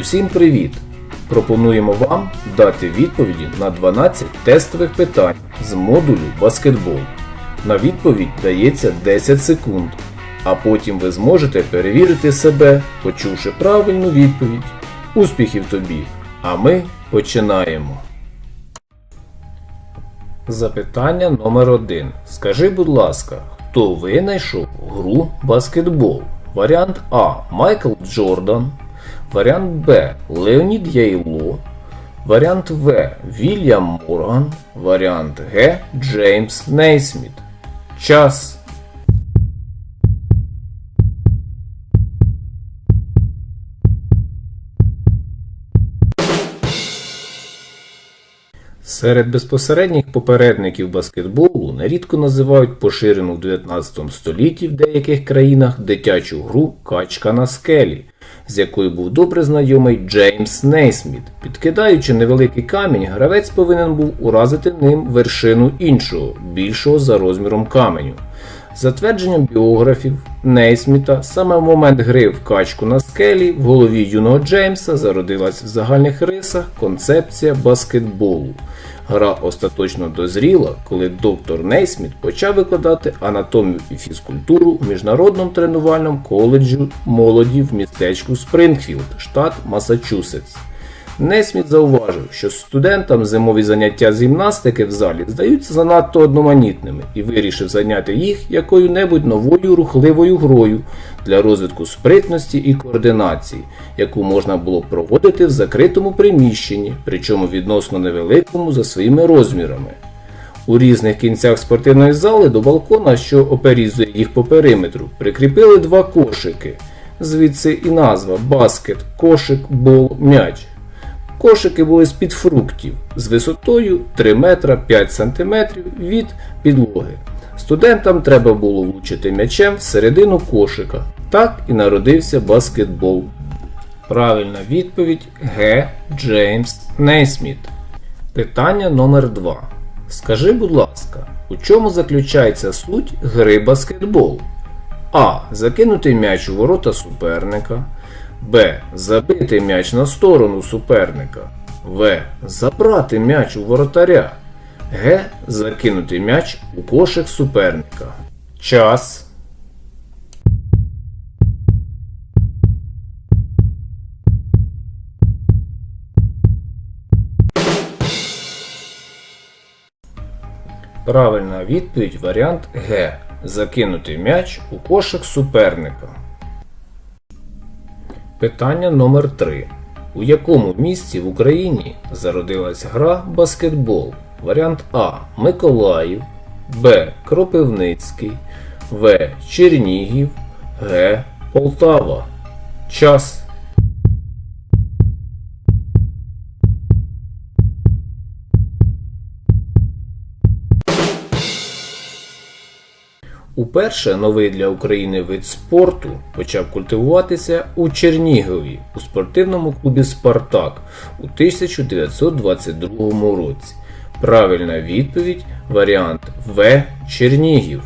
Усім привіт! Пропонуємо вам дати відповіді на 12 тестових питань з модулю баскетбол. На відповідь дається 10 секунд, а потім ви зможете перевірити себе, почувши правильну відповідь. Успіхів тобі! А ми починаємо. Запитання номер 1 Скажи, будь ласка, хто винайшов гру баскетбол? Варіант А. Майкл Джордан. Варіант Б. Леонід Яйло. Варіант В. Вільям Морган. Варіант Г. Джеймс Нейсміт. Час. Серед безпосередніх попередників баскетболу нерідко називають поширену в 19 столітті в деяких країнах дитячу гру Качка на скелі, з якою був добре знайомий Джеймс Нейсміт. Підкидаючи невеликий камінь, гравець повинен був уразити ним вершину іншого, більшого за розміром каменю. За твердженням біографів Нейсміта, саме в момент гри в качку на скелі в голові юного Джеймса зародилась в загальних рисах концепція баскетболу. Гра остаточно дозріла, коли доктор Нейсміт почав викладати анатомію і фізкультуру в міжнародному тренувальному коледжу молоді в містечку Спрингфілд, штат Масачусетс. Несміт зауважив, що студентам зимові заняття з гімнастики в залі здаються занадто одноманітними і вирішив зайняти їх якою-небудь новою рухливою грою для розвитку спритності і координації, яку можна було проводити в закритому приміщенні, причому відносно невеликому за своїми розмірами. У різних кінцях спортивної зали до балкона, що оперізує їх по периметру, прикріпили два кошики. Звідси і назва баскет, кошик, бол, м'яч. Кошики були з-під фруктів з висотою 3 метра 5 см від підлоги. Студентам треба було влучити м'ячем всередину кошика. Так і народився баскетбол. Правильна відповідь Г. Джеймс Нейсміт. Питання номер 2. Скажи, будь ласка, у чому заключається суть гри баскетбол? А. Закинути м'яч у ворота суперника. Б. Забити м'яч на сторону суперника. В. Забрати м'яч у воротаря. Г. Закинути м'яч у кошик суперника. Час. Правильна відповідь варіант Г. Закинути м'яч у кошик суперника. Питання номер 3 У якому місці в Україні зародилась гра баскетбол? Варіант А. Миколаїв, Б. Кропивницький, В. Чернігів, Г. Полтава. Час. Уперше новий для України вид спорту почав культивуватися у Чернігові у спортивному клубі Спартак у 1922 році. Правильна відповідь варіант В. Чернігів.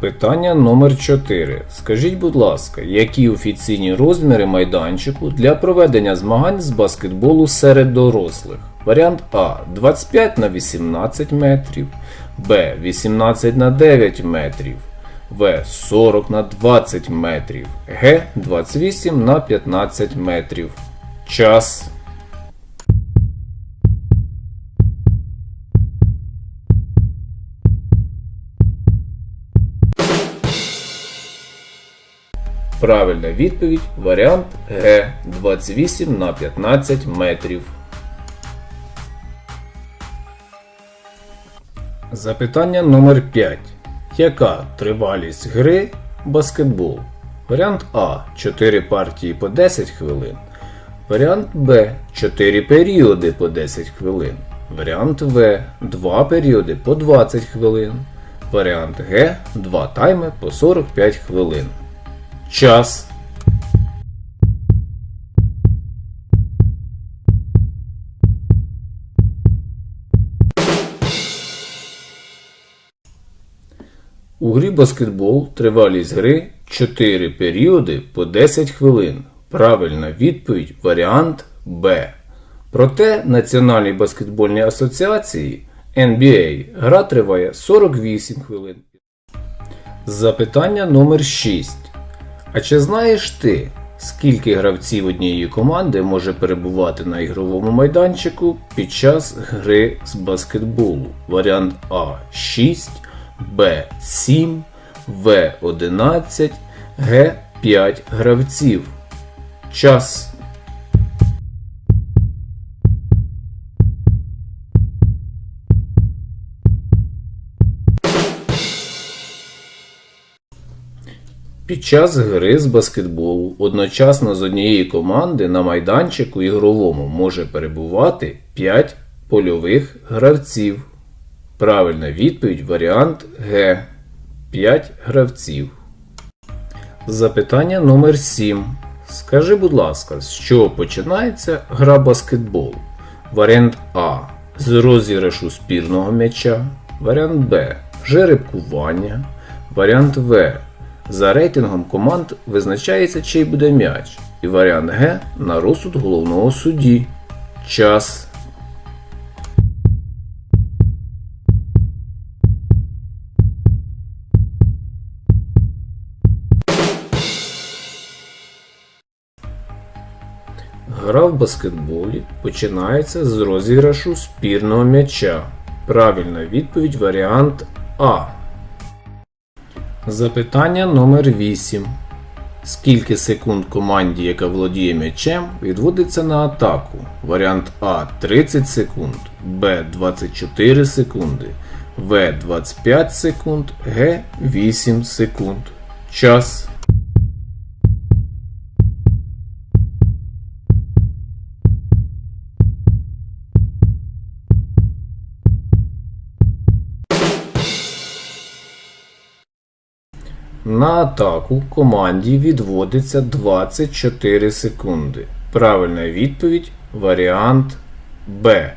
Питання номер 4. Скажіть, будь ласка, які офіційні розміри майданчику для проведення змагань з баскетболу серед дорослих? Варіант А 25 на 18 метрів, Б 18 на 9 метрів, В 40 на 20 метрів, Г 28 на 15 метрів. Час. Правильна відповідь варіант Г 28 на 15 метрів. Запитання номер 5. Яка тривалість гри баскетбол? Варіант А 4 партії по 10 хвилин. Варіант Б 4 періоди по 10 хвилин. Варіант В 2 періоди по 20 хвилин. Варіант Г 2 тайми по 45 хвилин. Час. У грі баскетбол тривалість гри 4 періоди по 10 хвилин. Правильна відповідь варіант Б. Проте Національній баскетбольній асоціації NBA гра триває 48 хвилин. Запитання номер 6. А чи знаєш ти, скільки гравців однієї команди може перебувати на ігровому майданчику під час гри з баскетболу? Варіант А 6, Б 7, В 11, Г 5 гравців. Час. Під час гри з баскетболу одночасно з однієї команди на майданчику ігровому може перебувати 5 польових гравців. Правильна відповідь варіант Г. 5 гравців. Запитання номер 7. Скажи, будь ласка, з чого починається гра баскетболу? Варіант А. З розіграшу спірного м'яча. Варіант Б. Жеребкування. Варіант В. За рейтингом команд визначається, чий буде м'яч. І варіант Г на розсуд головного судді. Час. Гра в баскетболі починається з розіграшу спірного м'яча. Правильна відповідь варіант А. Запитання номер 8. Скільки секунд команді, яка володіє м'ячем, відводиться на атаку? Варіант А 30 секунд, Б 24 секунди, В 25 секунд, Г 8 секунд. Час. На атаку команді відводиться 24 секунди. Правильна відповідь варіант Б.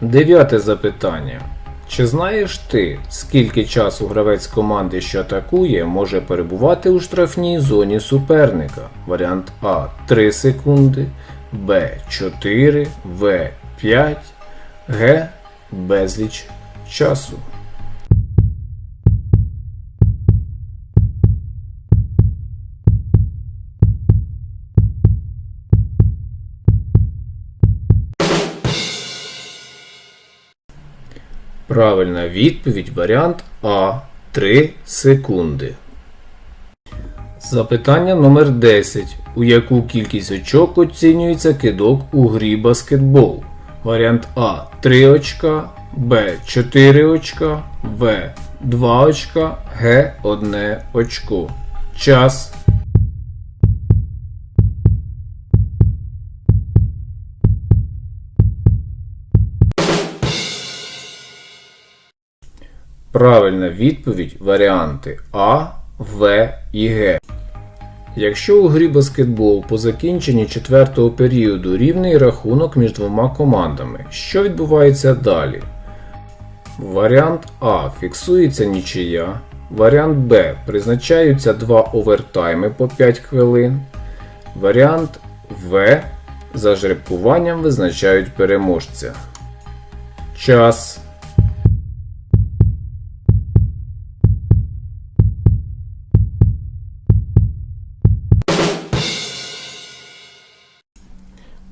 Дев'яте запитання. Чи знаєш ти, скільки часу гравець команди, що атакує, може перебувати у штрафній зоні суперника? Варіант А 3 секунди, Б 4, В 5, Г безліч часу. Правильна відповідь варіант А 3 секунди. Запитання номер 10. У яку кількість очок оцінюється кидок у грі баскетбол? Варіант А 3 очка, Б 4 очка, В 2 очка, Г 1 очко. Час. Правильна відповідь варіанти А, В і Г. Якщо у грі баскетбол по закінченні четвертого періоду рівний рахунок між двома командами, що відбувається далі? Варіант А фіксується нічия. Варіант Б призначаються два овертайми по 5 хвилин. Варіант В за жеребкуванням визначають переможця. Час.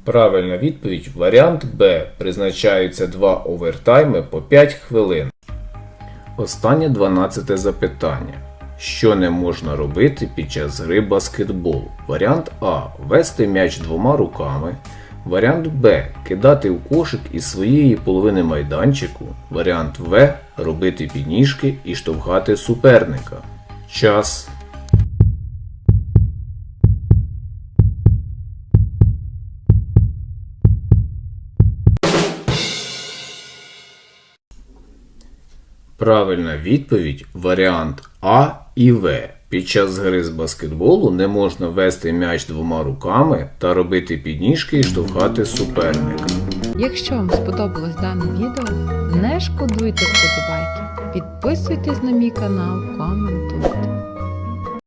Правильна відповідь варіант Б. Призначаються два овертайми по 5 хвилин. Останнє 12 запитання. Що не можна робити під час гри баскетболу? Варіант А. Вести м'яч двома руками. Варіант Б. Кидати у кошик із своєї половини майданчику. Варіант В. Робити підніжки і штовхати суперника. Час. Правильна відповідь варіант А і В. Під час гри з баскетболу не можна вести м'яч двома руками та робити підніжки і штовхати суперника. Якщо вам сподобалось дане відео, не шкодуйте вподобайки. Підписуйтесь на мій канал, коментуйте.